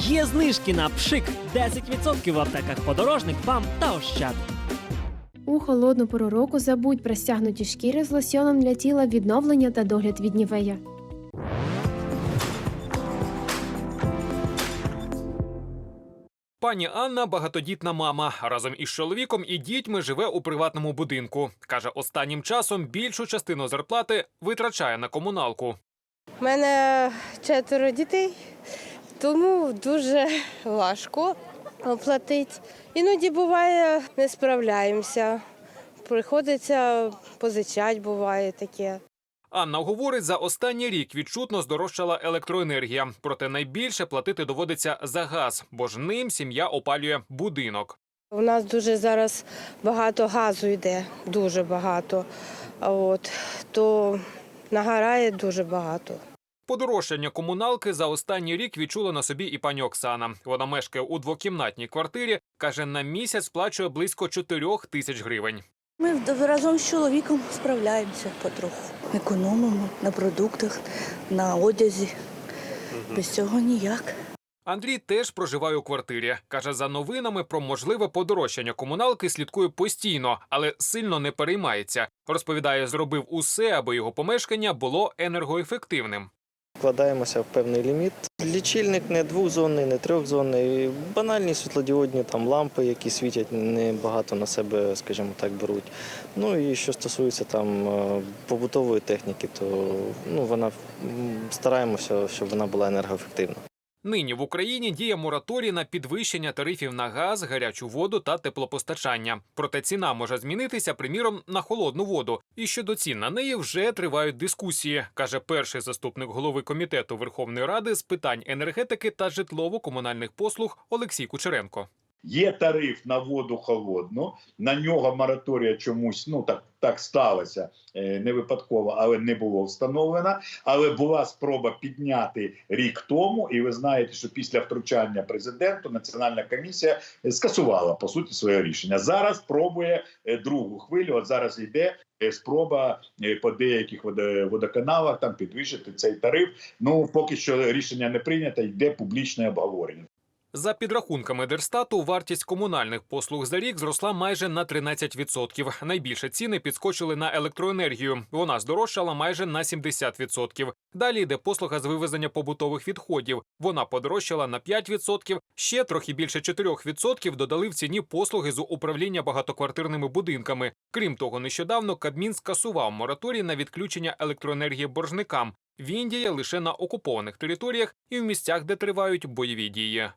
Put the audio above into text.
Є знижки на пшик 10% в аптеках подорожник, ПАМ та Ощад. У холодну пору року забудь про стягнуті шкіри з лосьоном для тіла відновлення та догляд від нівея. Пані Анна багатодітна мама. Разом із чоловіком і дітьми живе у приватному будинку. Каже, останнім часом більшу частину зарплати витрачає на комуналку. У мене четверо дітей, тому дуже важко оплатити. Іноді буває, не справляємося. Приходиться позичати, буває таке. Анна говорить, за останній рік відчутно здорожчала електроенергія. Проте найбільше платити доводиться за газ, бо ж ним сім'я опалює будинок. У нас дуже зараз багато газу йде, дуже багато. От, то нагорає дуже багато. Подорожчання комуналки за останній рік відчула на собі і пані Оксана. Вона мешкає у двокімнатній квартирі. каже, на місяць сплачує близько 4 тисяч гривень. Ми разом з чоловіком справляємося потроху. Економимо на продуктах, на одязі. Без цього ніяк. Андрій теж проживає у квартирі. каже, за новинами про можливе подорожчання комуналки слідкує постійно, але сильно не переймається. Розповідає, зробив усе, аби його помешкання було енергоефективним. Вкладаємося в певний ліміт. Лічильник не двохзонний, не трьохзонний. Банальні світлодіодні там лампи, які світять, небагато на себе, скажімо так, беруть. Ну і що стосується там е, побутової техніки, то ну вона стараємося, щоб вона була енергоефективна. Нині в Україні діє мораторій на підвищення тарифів на газ, гарячу воду та теплопостачання. Проте ціна може змінитися, приміром, на холодну воду. І щодо цін на неї вже тривають дискусії, каже перший заступник голови комітету Верховної Ради з питань енергетики та житлово-комунальних послуг Олексій Кучеренко. Є тариф на воду холодну. На нього мораторія чомусь ну так, так сталося е, не випадково, але не було встановлено. Але була спроба підняти рік тому, і ви знаєте, що після втручання президенту Національна комісія скасувала по суті своє рішення. Зараз пробує е, другу хвилю. От зараз йде е, спроба по деяких водо- водоканалах там підвищити цей тариф. Ну поки що рішення не прийнято, йде публічне обговорення. За підрахунками Держстату, вартість комунальних послуг за рік зросла майже на 13%. Найбільше ціни підскочили на електроенергію. Вона здорожчала майже на 70%. Далі йде послуга з вивезення побутових відходів. Вона подорожчала на 5%. Ще трохи більше 4% додали в ціні послуги з управління багатоквартирними будинками. Крім того, нещодавно Кабмін скасував мораторій на відключення електроенергії боржникам. Він діє лише на окупованих територіях і в місцях, де тривають бойові дії.